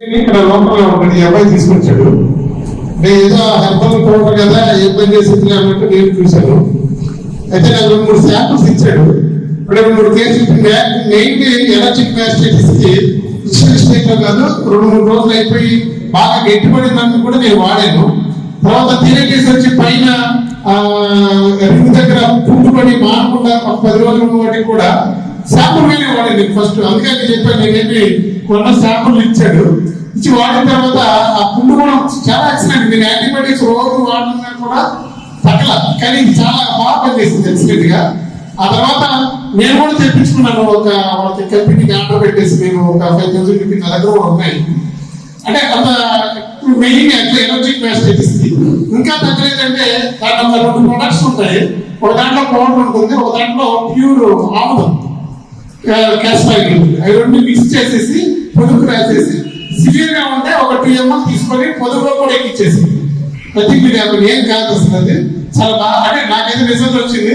ఇక్కడ లోపల ఒకటి అబ్బాయి తీసుకొచ్చాడు. నేను ఏదో హెర్బల్ పౌడర్ కదా ఏ పని చేసింది అన్నట్టు నేను చూశాను. అయితే నాకు రెండు మూడు శాంపుల్స్ ఇచ్చాడు. రెండు మూడు కేసులు మెయిన్ ఎలర్జిక్ మ్యాస్టైటిస్కి ఇచ్చిన స్టేట్లో కాదు రెండు మూడు రోజులు అయిపోయి బాగా గట్టిపడిందని కూడా నేను వాడాను. తర్వాత తిరిగేసి వచ్చి పైన ఆ, రింగ్ దగ్గర పుట్టుబడి మారకుండా ఒక పది రోజులు ఉన్న వాటికి కూడా శాంపుల్ మీద వాడండి ఫస్ట్. అందుకని చెప్పాను నేనేమి కొన్న శాంపుల్ ఇచ్చాడు. ఇచ్చి వాడిన తర్వాత ఆ పుండు కూడా చాలా యాక్సిడెంట్ నేను యాంటీబయాటిక్స్ రోజు వాడినా కూడా తగ్గల కానీ ఇది చాలా బాగా పనిచేసింది ఎక్సలెంట్గా. ఆ తర్వాత నేను కూడా తెప్పించుకున్నాను. ఒక వాళ్ళకి కంపెనీకి ఆర్డర్ పెట్టేసి నేను ఒక ఫైవ్ థౌసండ్ రూపీస్ నా దగ్గర కూడా ఉన్నాయి. అంటే అంత మెయిన్ ఎనర్జీ ఇస్తుంది ఇంకా తగ్గలేదంటే దాంట్లో రెండు ప్రొడక్ట్స్ ఉంటాయి. ఒక దాంట్లో పౌడర్ ఉంటుంది ఒక దాంట్లో ప్యూర్ ఆముదం. క్యాష్ ఉంటుంది అవి రెండు మిక్స్ చేసేసి పొదుపు రాసేసి సివియర్గా ఉంటే ఒక టూ ఎంఎల్ తీసుకొని పొదుపులో కూడా ఎక్కిచ్చేసి ప్రతి మీరు ఏం కాదు అసలు అది. చాలా బాగా అంటే నాకైతే రిజల్ట్ వచ్చింది.